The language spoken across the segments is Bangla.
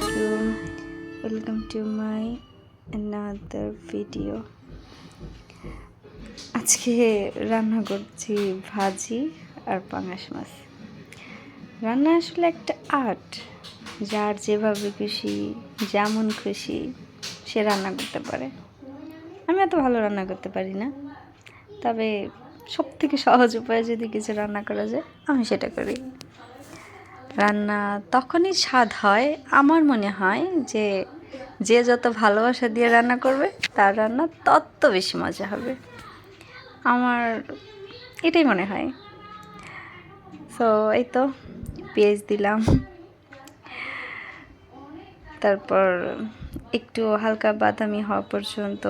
আলাইকুম welcome to my another video আজকে রান্না করছি ভাজি আর পাঙাশ মাছ। রান্না আসলে একটা আর্ট। যার যেভাবে খুশি, যেমন খুশি, সে রান্না করতে পারে। আমি এত ভালো রান্না করতে পারি না। তবে সব থেকে সহজ উপায়ে যদি কিছু রান্না করা যায়, আমি সেটা করি। রান্না তখনই স্বাদ হয়, আমার মনে হয় যে যে যত ভালোবাসা দিয়ে রান্না করবে, তার রান্না তত বেশি মজা হবে। আমার এটাই মনে হয়। সো এই তো, পেঁয়াজ দিলাম। তারপর একটু হালকা বাদামি হওয়া পর্যন্ত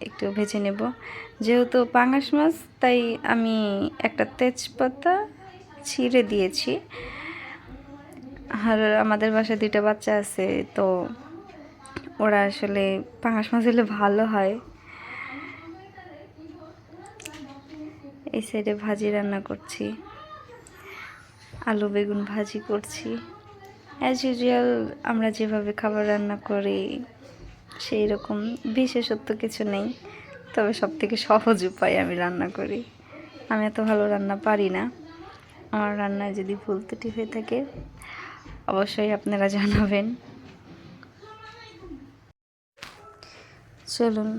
একটু ভেজে নেব। যেহেতু পাঙাশ মাছ, তাই আমি একটা তেজপাতা ছিঁড়ে দিয়েছি। আর আমাদের বাসায় দুইটা বাচ্চা আছে, তো ওরা আসলে পাঙাশ মাছ হলে ভালো হয়। এই সাইডে ভাজি রান্না করছি, আলু বেগুন ভাজি করছি। অ্যাজ ইউজুয়াল আমরা যেভাবে খাবার রান্না করি, সেই রকম বিশেষত্ব কিছু নেই, তবে সব থেকে সহজ উপায় আমি রান্না করি। আমি এত ভালো রান্না পারি না। আমার রান্নায় যদি ভুল ত্রুটি হয়ে থাকে অবশ্যই আপনারা জানাবেন। চলুন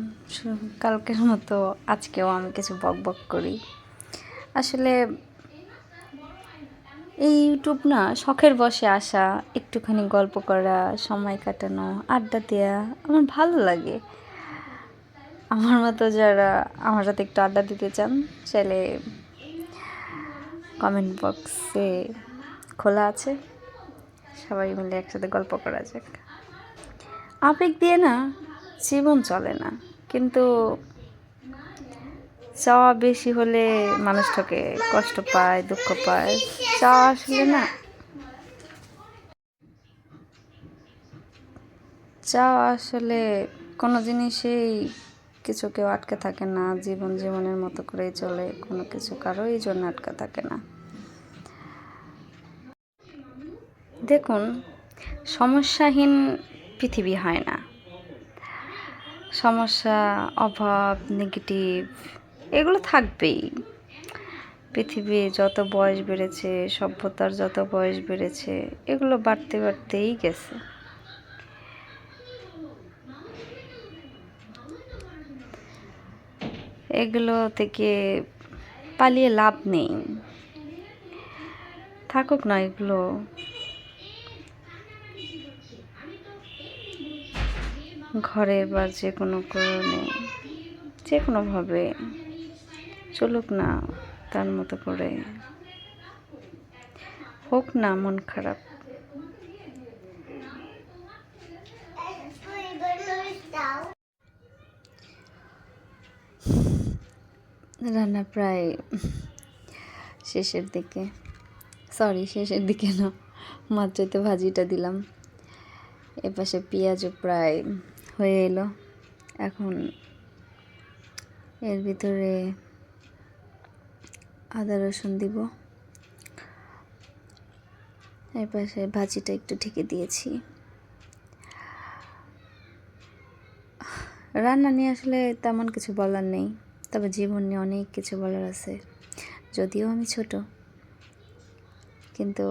কালকের মতো আজকেও আমি কিছু বক বক করি। আসলে এই ইউটিউব না, শখের বসে আসা, একটুখানি গল্প করা, সময় কাটানো, আড্ডা দেওয়া আমার ভালো লাগে। আমার মতো যারা আমার সাথে একটু আড্ডা দিতে চান, চাইলে কমেন্ট বক্সে খোলা আছে। সবাই মিলে একসাথে গল্প করা যাক। আবেগ দিয়ে না জীবন চলে না, কিন্তু চাওয়া বেশি হলে মানুষটাকে কষ্ট পায়, দুঃখ পায়। চাওয়া আসলে না। চাওয়া আসলে কোনো জিনিসেই কিছু কেউ আটকে থাকে না, জীবন জীবনের মতো করেই চলে, কোনো কিছু কারোই জন্য আটকে থাকে না। দেখুন, সমস্যাহীন পৃথিবী হয় না। সমস্যা, অভাব নেগেটিভ এগুলো থাকবেই। পৃথিবী যত বয়স বেড়েছে, সভ্যতার যত বয়স বেড়েছে, এগুলো বাড়তে বাড়তেই গেছে। এগুলো থেকে পালিয়ে লাভ নেই। থাকুক না এগুলো। ঘরের বা যে কোনো কারণে, যে কোনোভাবে চলুক না তার মতো করে। হোক না মন খারাপ। রান্না প্রায় শেষের দিকে। সরি শেষের দিকে না। মাত্রতে ভাজিটা দিলাম। এপাশে পেঁয়াজও প্রায় হয়ে এলো। এখন এর ভিতরে আদা, রসুন দিব। এর পাশে ভাজিটা একটু ঢেকে দিয়েছি। রান্না নিয়ে আসলে তেমন কিছু বলার নেই, তবে জীবন নিয়ে অনেক কিছু বলার আছে। যদিও আমি ছোট, কিন্তু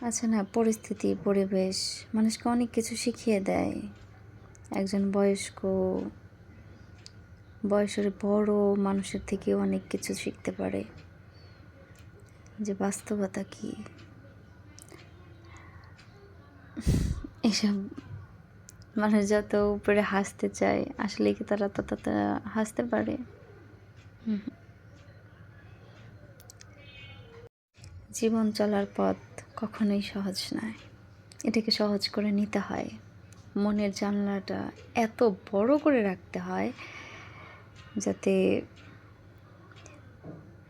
আচ্ছা না, পরিস্থিতি, পরিবেশ, মানুষকে অনেক কিছু শিখিয়ে দেয়। একজন বয়স্ক, বয়সের বড় মানুষের থেকেও অনেক কিছু শিখতে পারে। যে বাস্তবতা কি? এসব মানুষ যত উপরে হাসতে চায়, আসলে কি তারা তত হাসতে পারে। জীবন চলার পথ কখনোই সহজ নয়। এটাকে সহজ করে নিতে হয়। মনের জানলাটা এত বড় করে রাখতে হয় যাতে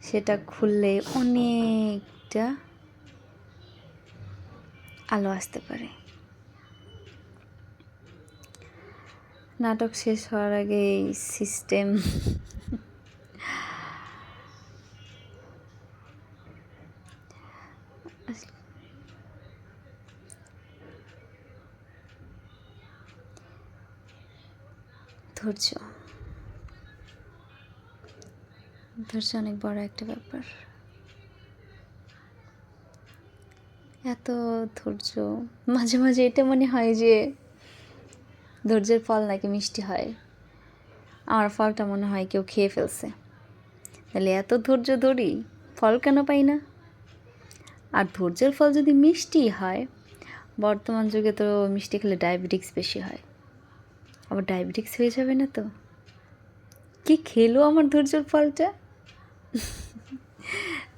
সেটা খুললে অনেকটা আলো আসতে পারে। নাটক শেষ হওয়ার আগে সিস্টেম ধৈর্য। ধৈর্য অনেক বড় একটা ব্যাপার। এত ধৈর্য। মাঝে মাঝে এটা মনে হয় যে ধৈর্যের ফল নাকি মিষ্টি হয়। আমার ফলটা মনে হয় কেউ খেয়ে ফেলছে। তাহলে এত ধৈর্য ধরি, ফল কেন পাই না? আর ধৈর্যের ফল যদি মিষ্টি হয়, বর্তমান যুগে তো মিষ্টি খেলে ডায়াবেটিক্স বেশি হয়। আবার ডায়াবেটিক্স হয়ে যাবে না তো? কি খেলো আমার ধৈর্যের ফলটা?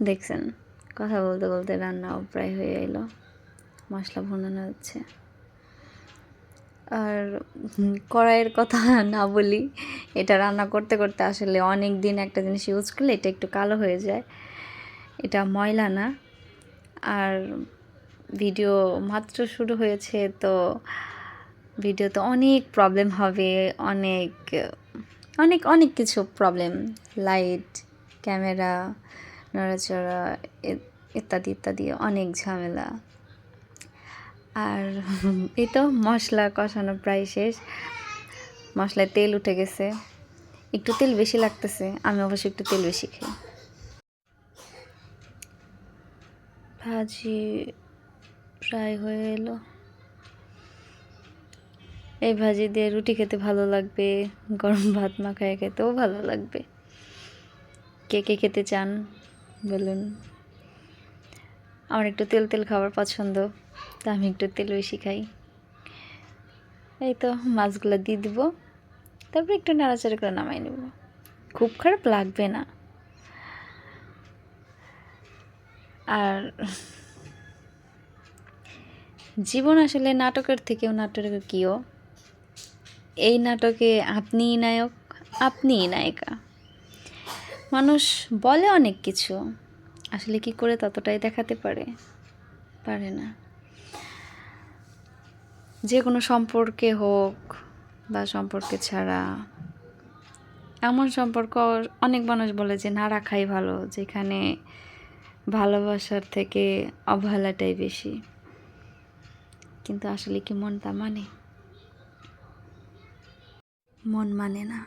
দেখছেন, কথা বলতে বলতে রান্নাও প্রায় হয়ে এলো। মশলা ভুনানো হচ্ছে। আর কড়াইয়ের কথা না বলি, এটা রান্না করতে করতে আসলে অনেক দিন একটা জিনিস ইউজ করলে এটা একটু কালো হয়ে যায়। এটা ময়লা না। আর ভিডিও মাত্র শুরু হয়েছে তো ভিডিওতে অনেক প্রবলেম হবে, অনেক অনেক অনেক কিছু প্রবলেম লাইট ক্যামেরা নড়াচড়া ইত্যাদি ইত্যাদি, অনেক ঝামেলা। আর এই তো মশলা কষানো প্রায় শেষ। মশলায় তেল উঠে গেছে। একটু তেল বেশি লাগতেছে, আমি অবশ্য একটু তেল বেশি খাই। ভাজি প্রায় হয়ে এলো। এই ভাজি দিয়ে রুটি খেতে ভালো লাগবে, গরম ভাত মাখায় খেতেও ভালো লাগবে। কে কে খেতে চান, বলুন। আমার একটু তেল তেল খাবার পছন্দ, তা আমি একটু তেল বেশি খাই এই তো মাছগুলো দিয়ে দিব, তারপরে একটু নাড়াচাড়া করে নামাই নেব। খুব খারাপ লাগবে না। আর জীবন আসলে নাটকের থেকেও নাটকীয় এই নাটকে আপনিই নায়ক, আপনিই নায়িকা। মানুষ বলে অনেক কিছু, আসলে কি করে ততটাই দেখাতে পারে? পারে না। যে কোনো সম্পর্কে হোক বা সম্পর্কে ছাড়া, এমন সম্পর্ক অনেক মানুষ বলে যে, না, রাখাই ভালো, যেখানে ভালোবাসার থেকে অবহেলাটাই বেশি। কিন্তু আসলে কি মন তা মানে? মন মানে না।